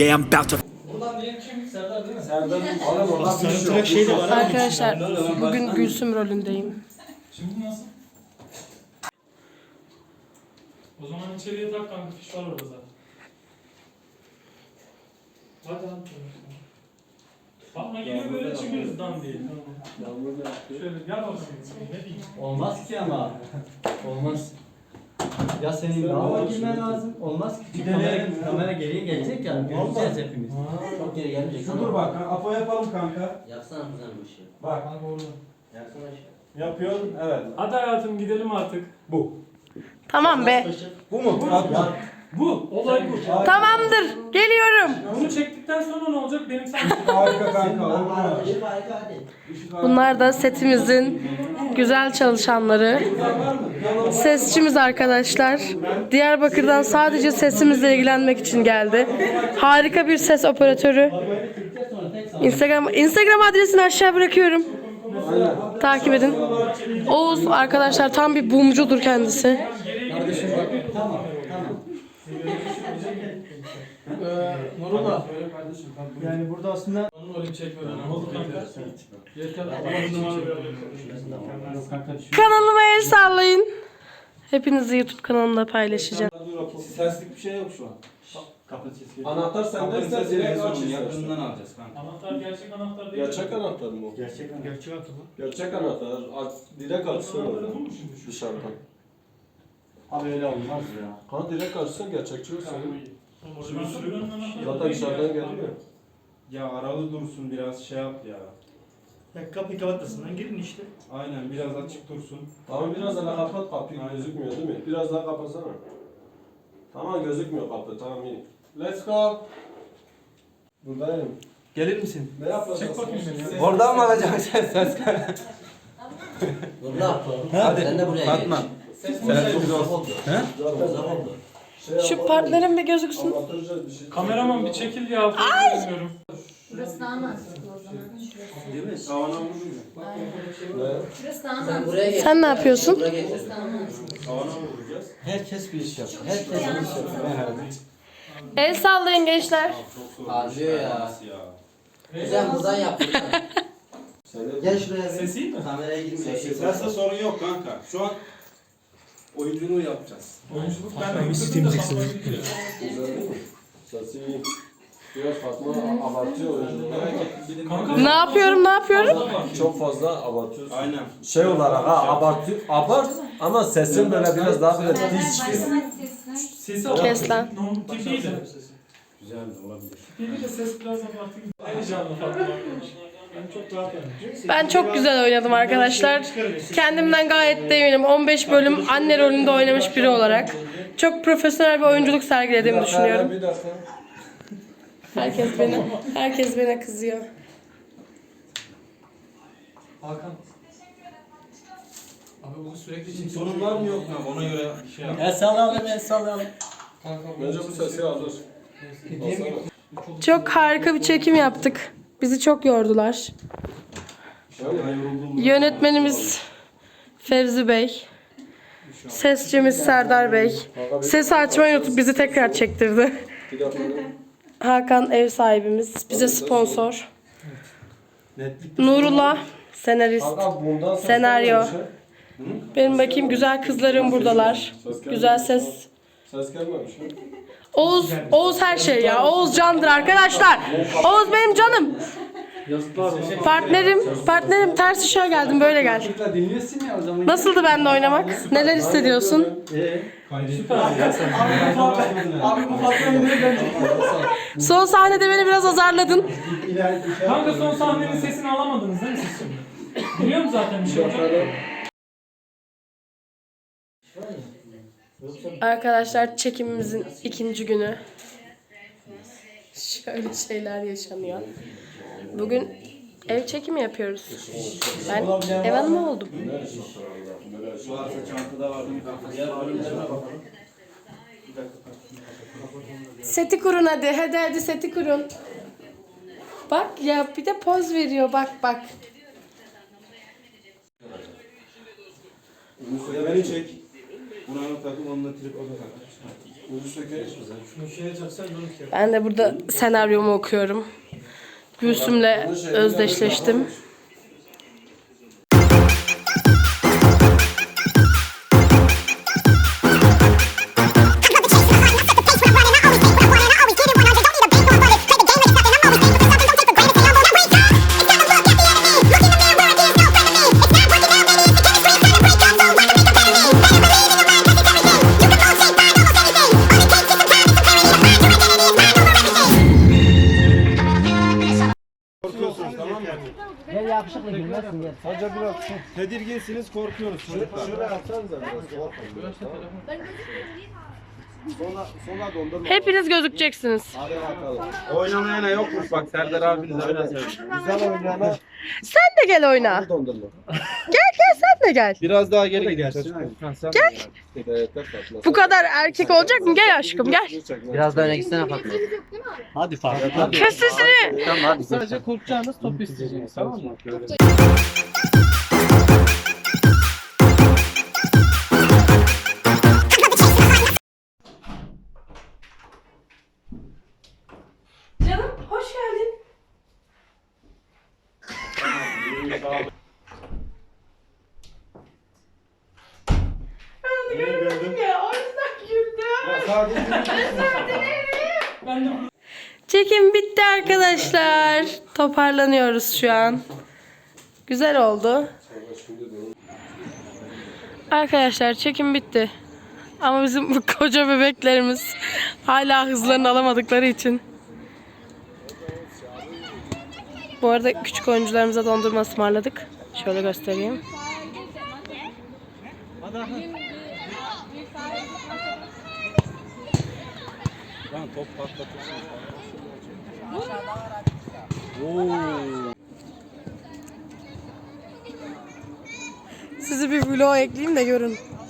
Yeah, I'm about to Arkadaşlar bugün Gülsüm rolündeyim. Şimdi nasıl? O zaman içeriye tak kanka fiş var orada zaten. Hadi hadi. Bakma geliyor böyle çıkıyoruz dan diye. Şöyle gel bakalım. Ne diyeyim? Olmaz ki ama. Olmaz. Ya senin daha girmen lazım. Olmaz ki. Çünkü kamera, kamera geriye gelecek ya. Göreceğiz hepimiz. Çok geri gelmeyecek. Şu dur bak, apo yapalım kanka. Yapsana kızım bu işi. Bak. Yapsana işi. yapıyorsun, evet. Hadi hayatım gidelim artık. Bu. Tamam be. Bu mu? Atma. Bu. Olay bu. Tamamdır. Geliyorum. Bunu çektikten sonra ne olacak? Benim sen Harika kanka, harika. Bunlar da setimizin güzel çalışanları. Sesçimiz arkadaşlar. Diyarbakır'dan sadece sesimizle ilgilenmek için geldi. Harika bir ses operatörü. Instagram Instagram adresini aşağı bırakıyorum. Takip edin. Oğuz arkadaşlar tam bir bumcudur kendisi. Tamam, tamam. Ee, Nurullah. Yani burada aslında Onun rolü çekme ben. Oldu kanka. Yeter. Kanalıma el sallayın. Hepinizi YouTube kanalımda paylaşacağım. Seslik bir şey yok şu an. kapı sesi. Anahtar sende ise direkt aç Yakından alacağız kanka. Anahtar gerçek anahtar değil. Gerçek anahtar mı o? Gerçek gerçek atı mı? Gerçek anahtar. Aç, direkt açsın oradan. Dışarıdan. Abi öyle olmaz ya. Ha direkt açsın gerçekçi olsun. Zaten dışarıdan geliyor. Ya aralı dursun biraz şey yap ya. Ya kapıyı kapatmasından girin işte. Aynen biraz açık dursun. Tamam biraz daha kapat kapıyı gözükmüyor değil mi? Biraz daha kapatsana. Tamam gözükmüyor kapı tamam iyi. Let's go. Buradayım. Gelir misin? Ne yapacağız? Çek bakayım beni. Oradan mı alacaksın sen ses? Dur lan. Hadi. Sen de buraya Fatma. geç. Sen çok uzak oldu. Uzak oldu. Şey Şu partnerim bir gözüksün. Anlatacağız bir şey. Kameraman bir çekil ya. Bilmiyorum. Burası daha mantıklı o zaman. Şurası. Değil mi? Tavana vurmuyor. Ne? Şurası daha Sen mantıklı. buraya geç. Sen ne yapıyorsun? Buraya geç. Burası daha mantıklı. Tavana vuracağız. Herkes bir iş yapıyor. Herkes bir iş yapıyor. El sallayın gençler. Harcıyor ya. Ya? Güzel buradan yap. buradan. Sen de- Gel şuraya. Sesi iyi mi? Kameraya girmiyor. Sesle sorun yok kanka. Şu an oyunculuğu yapacağız. Oyunculuk ben de değil mi? Sesi. Biraz Fatma abartıyor oyunculuğu. Ne yapıyorum ne yapıyorum? Çok fazla abartıyorsun. Aynen. Şey olarak ha abartı abart ama sesin böyle biraz daha böyle tiz çıkıyor. sesi Kes lan. Normal tipiyle. Güzel olabilir. Tipiyle ses biraz abartı. Heyecanlı Fatma. Ben çok güzel oynadım arkadaşlar. Kendimden gayet de eminim. 15 bölüm anne rolünde oynamış biri olarak. Çok profesyonel bir oyunculuk sergilediğimi düşünüyorum. Bir. Herkes beni, herkes bana kızıyor. Hakan. Abi bunu sürekli çekiyor. Sorun var mı yok mu? Ona göre şey yap. El sallayalım, el sallayalım. Kanka Bence bu sesi alır. Çok harika bir çekim yaptık. Bizi çok yordular. Yönetmenimiz Fevzi Bey. Sesçimiz Serdar Bey. Sesi açmayı unutup bizi tekrar çektirdi. Hakan ev sahibimiz. Bize sponsor. Nurullah senarist. Senaryo. Benim bakayım güzel kızlarım buradalar. Güzel ses. Ses gelmemiş. Oğuz, Oğuz her şey ya. Oğuz candır arkadaşlar. Oğuz benim canım. Partnerim, partnerim ters ışığa geldim böyle gel. Dinliyorsun ya o zaman. Nasıldı benimle oynamak? Neler hissediyorsun? Ee? Abi bu Fatma'yı nereden Son sahnede beni biraz azarladın. Kanka son sahnenin sesini alamadınız değil mi siz şimdi? Biliyorum zaten bir şey olacak. Arkadaşlar çekimimizin ikinci günü. Şöyle şeyler yaşanıyor. Bugün ev çekimi yapıyoruz. Ben ev hanımı oldum. Seti kurun hadi. Hadi hadi seti kurun. Bak ya bir de poz veriyor bak bak. Beni çek. Buna takım onunla trip o da takar. Ucu sökeriz bize. Şunu şeye çaksan dönüp gel. Ben de burada senaryomu okuyorum. Gülsüm'le özdeşleştim. Gülmezsin gel. Sadece biraz tedirginsiniz korkuyoruz çocuklar. Şuraya atsanıza biraz. Korkmayın. Sola, sola dondurma. Hepiniz gözükeceksiniz. Hadi bakalım. Oynamayana yokmuş bak Serdar abiniz öyle söylüyor. Güzel oynayana Sen de gel oyna. dondurma. Gel gel de gel. Biraz daha geri gelsin. Gel. Bu kadar erkek olacak mı? Gel aşkım gel. Biraz da öne gitsene Fatma. Hadi Fatma. Hadi. Kes sesini. Tamam hadi. Sadece korkacağınız top isteyeceksiniz tamam mı? Çekim bitti arkadaşlar. Toparlanıyoruz şu an. Güzel oldu. Arkadaşlar çekim bitti. Ama bizim bu koca bebeklerimiz hala hızlarını alamadıkları için. Bu arada küçük oyuncularımıza dondurma ısmarladık. Şöyle göstereyim. Lan top patlatırsın. Sizi bir vlog ekleyeyim de görün.